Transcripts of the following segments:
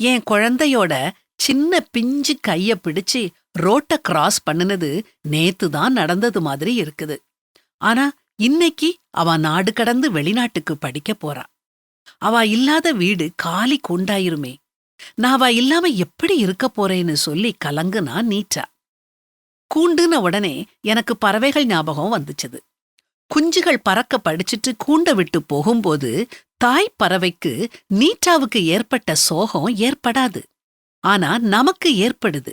என் குழந்தையோட சின்ன பிஞ்சு கைய பிடிச்சு ரோட்ட கிராஸ் பண்ணுனது நேத்து தான் நடந்தது மாதிரி இருக்குது. ஆனா இன்னைக்கு அவ நாடு கடந்து வெளிநாட்டுக்கு படிக்க போறா. அவ இல்லாத வீடு காலி கொண்டாயிருமே. நான் அவ இல்லாம எப்படி இருக்க போறேன்னு சொல்லி கலங்குனா நீச்சா கூண்டுன உடனே எனக்கு பறவைகள் ஞாபகம் வந்துச்சுது. குஞ்சுகள் பறக்க படிச்சிட்டு கூண்ட விட்டு போகும்போது தாய் பறவைக்கு நீட்டாவுக்கு ஏற்பட்ட சோகம் ஏற்படாது. ஆனா நமக்கு ஏற்படுது.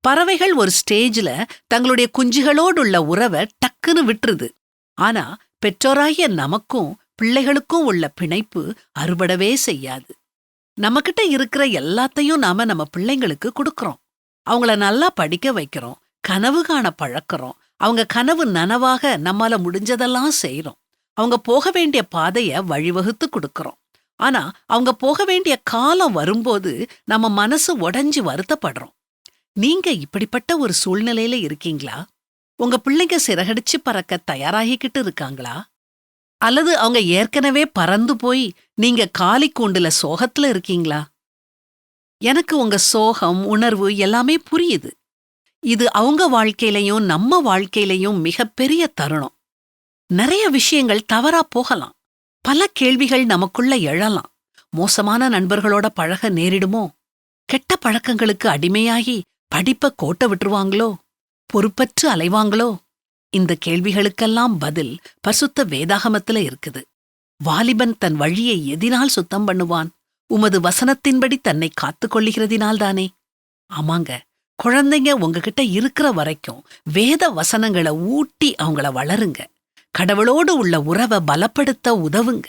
பறவைகள் ஒரு ஸ்டேஜ்ல தங்களுடைய குஞ்சுகளோடுள்ள உறவை டக்குன்னு விட்டுருது. ஆனா பெற்றோராகிய நமக்கும் பிள்ளைகளுக்கும் உள்ள பிணைப்பு அறுபடவே செய்யாது. நம்மகிட்ட இருக்கிற எல்லாத்தையும் நாம நம்ம பிள்ளைங்களுக்கு கொடுக்கறோம். அவங்கள நல்லா படிக்க வைக்கிறோம். கனவு காண பழக்கறோம். அவங்க கனவு நனவாக நம்மால முடிஞ்சதெல்லாம் செய்யறோம் அவங்க போக வேண்டிய பாதைய வழிவகுத்து கொடுக்கறோம். ஆனா அவங்க போக வேண்டிய காலம் வரும்போது நம்ம மனசு உடைஞ்சு வருத்தப்படுறோம். நீங்க இப்படிப்பட்ட ஒரு சூழ்நிலையில இருக்கீங்களா? உங்க பிள்ளைங்க சிறகடிச்சு பறக்க தயாராகிக்கிட்டு இருக்காங்களா? அல்லது அவங்க ஏற்கனவே பறந்து போய் நீங்க காலி கூண்டுல சோகத்துல இருக்கீங்களா? எனக்கு உங்க சோகம் உணர்வு எல்லாமே புரியுது. இது அவங்க வாழ்க்கையிலையும் நம்ம வாழ்க்கையிலையும் மிகப்பெரிய தருணம். நிறைய விஷயங்கள் தவறா போகலாம். பல கேள்விகள் நமக்குள்ள எழலாம். மோசமான நண்பர்களோட பழக நேரிடுமோ? கெட்ட பழக்கங்களுக்கு அடிமையாகி படிப்ப கோட்ட விட்டுருவாங்களோ? பொறுப்பற்று அலைவாங்களோ? இந்த கேள்விகளுக்கெல்லாம் பதில் பசுத்த வேதாகமத்துல இருக்குது. வாலிபன் தன் வழியை எதினால் சுத்தம் பண்ணுவான்? உமது வசனத்தின்படி தன்னை காத்துக் கொள்ளுகிறதினால்தானே ஆமாங்க. குழந்தைங்க உங்ககிட்ட இருக்கிற வரைக்கும் வேத வசனங்களை ஊட்டி அவங்கள வளருங்க. கடவுளோடு உள்ள உறவை பலப்படுத்த உதவுங்க.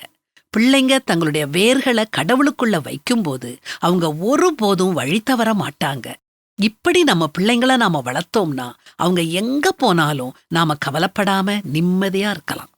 பிள்ளைங்க தங்களுடைய வேர்களை கடவுளுக்குள்ள வைக்கும்போது அவங்க ஒருபோதும் வழி தவற மாட்டாங்க. இப்படி நம்ம பிள்ளைங்கள நாம வளர்த்தோம்னா அவங்க எங்க போனாலும் நாம கவலைப்படாம நிம்மதியா இருக்கலாம்.